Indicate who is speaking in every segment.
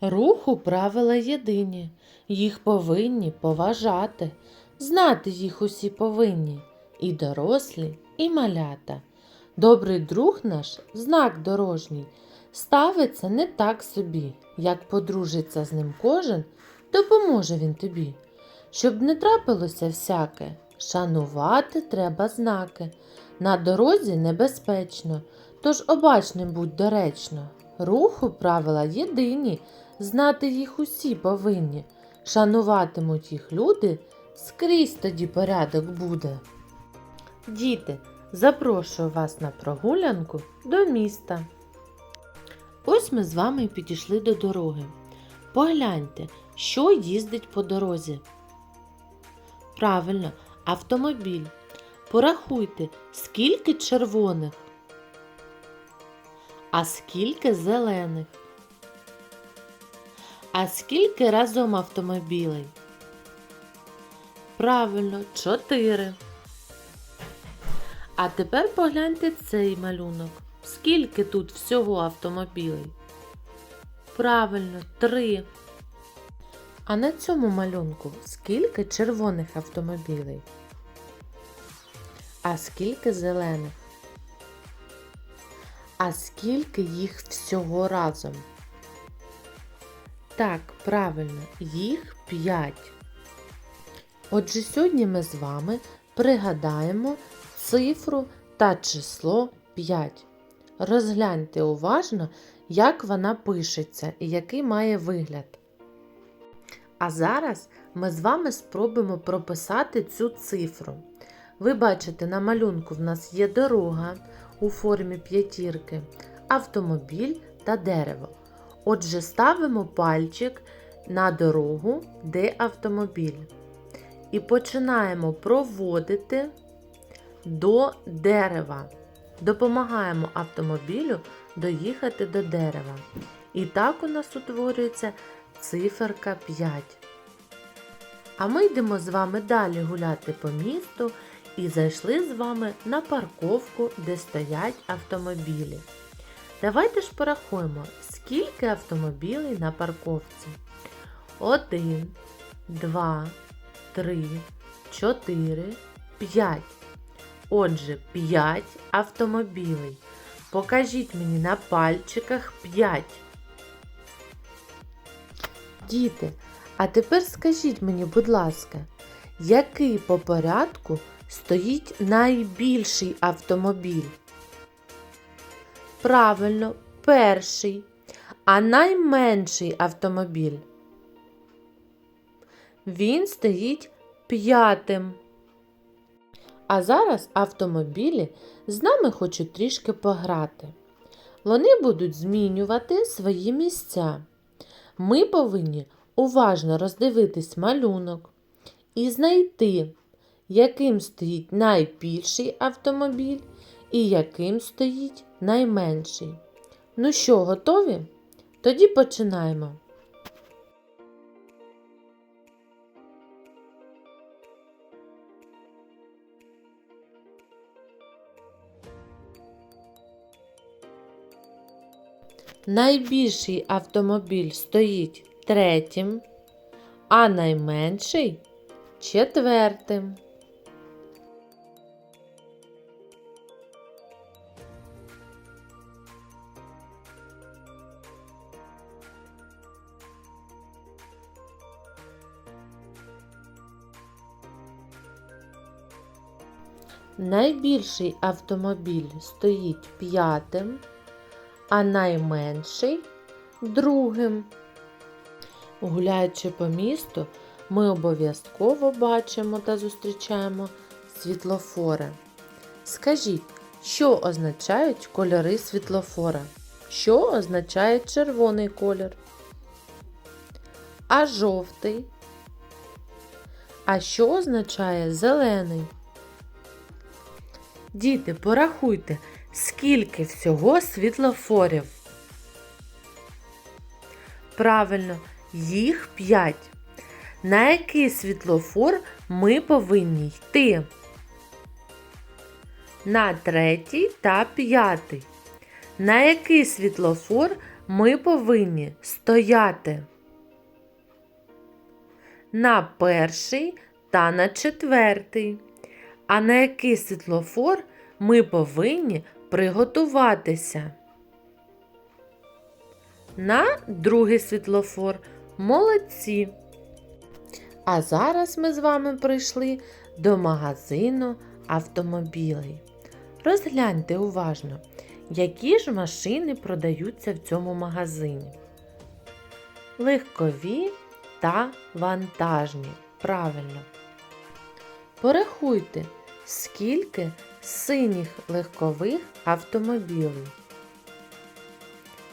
Speaker 1: Руху правила єдині, їх повинні поважати, знати їх усі повинні, і дорослі, і малята. Добрий друг наш, знак дорожній, ставиться не так собі, як подружиться з ним кожен, допоможе він тобі. Щоб не трапилося всяке, шанувати треба знаки. На дорозі небезпечно, тож обачним будь доречно. Руху правила єдині, знати їх усі повинні. Шануватимуть їх люди, скрізь тоді порядок буде. Діти, запрошую вас на прогулянку до міста. Ось ми з вами підійшли до дороги. Погляньте, що їздить по дорозі. Правильно, автомобіль. Порахуйте, скільки червоних, а скільки зелених. А скільки разом автомобілей? Правильно, чотири. А тепер погляньте цей малюнок. Скільки тут всього автомобілей? Правильно, три. А на цьому малюнку скільки червоних автомобілей? А скільки зелених? А скільки їх всього разом? Так, правильно, їх 5. Отже, сьогодні ми з вами пригадаємо цифру та число 5. Розгляньте уважно, як вона пишеться і який має вигляд. А зараз ми з вами спробуємо прописати цю цифру. Ви бачите, на малюнку в нас є дорога у формі п'ятірки, автомобіль та дерево. Отже, ставимо пальчик на дорогу, де автомобіль. І починаємо проводити до дерева. Допомагаємо автомобілю доїхати до дерева. І так у нас утворюється циферка 5. А ми йдемо з вами далі гуляти по місту і зайшли з вами на парковку, де стоять автомобілі. Давайте ж порахуємо, скільки автомобілей на парковці. 1, 2, 3, 4, 5. Отже, 5 автомобілей. Покажіть мені на пальчиках 5. Діти, а тепер скажіть мені, будь ласка, який по порядку стоїть найбільший автомобіль? Правильно, перший. А найменший автомобіль? Він стоїть п'ятим. А зараз автомобілі з нами хочуть трішки пограти. Вони будуть змінювати свої місця. Ми повинні уважно роздивитись малюнок і знайти, яким стоїть найбільший автомобіль і яким стоїть найменший. Ну що, готові? Тоді починаємо. Найбільший автомобіль стоїть третім, а найменший четвертим. Найбільший автомобіль стоїть п'ятим, а найменший другим. Гуляючи по місту, ми обов'язково бачимо та зустрічаємо світлофори. Скажіть, що означають кольори світлофора? Що означає червоний колір? А жовтий? А що означає зелений? Діти, порахуйте, скільки всього світлофорів. Правильно, їх 5. На який світлофор ми повинні йти? На третій та п'ятий. На який світлофор ми повинні стояти на перший та на четвертий. А на який світлофор ми повинні приготуватися? На другий світлофор. Молодці. А зараз ми з вами прийшли до магазину автомобілей. Розгляньте уважно, які ж машини продаються в цьому магазині. Легкові та вантажні. Правильно. Порахуйте, скільки синіх легкових автомобілів.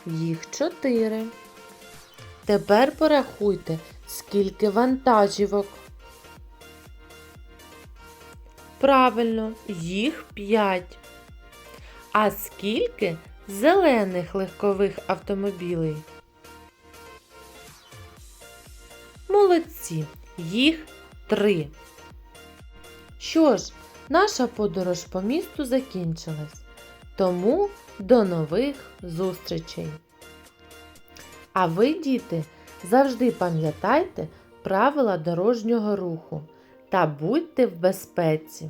Speaker 1: Їх чотири. Тепер порахуйте, скільки вантажівок. Правильно, їх п'ять. А скільки зелених легкових автомобілей? Молодці, їх три. Що ж, наша подорож по місту закінчилась. Тому до нових зустрічей! А ви, діти, завжди пам'ятайте правила дорожнього руху та будьте в безпеці.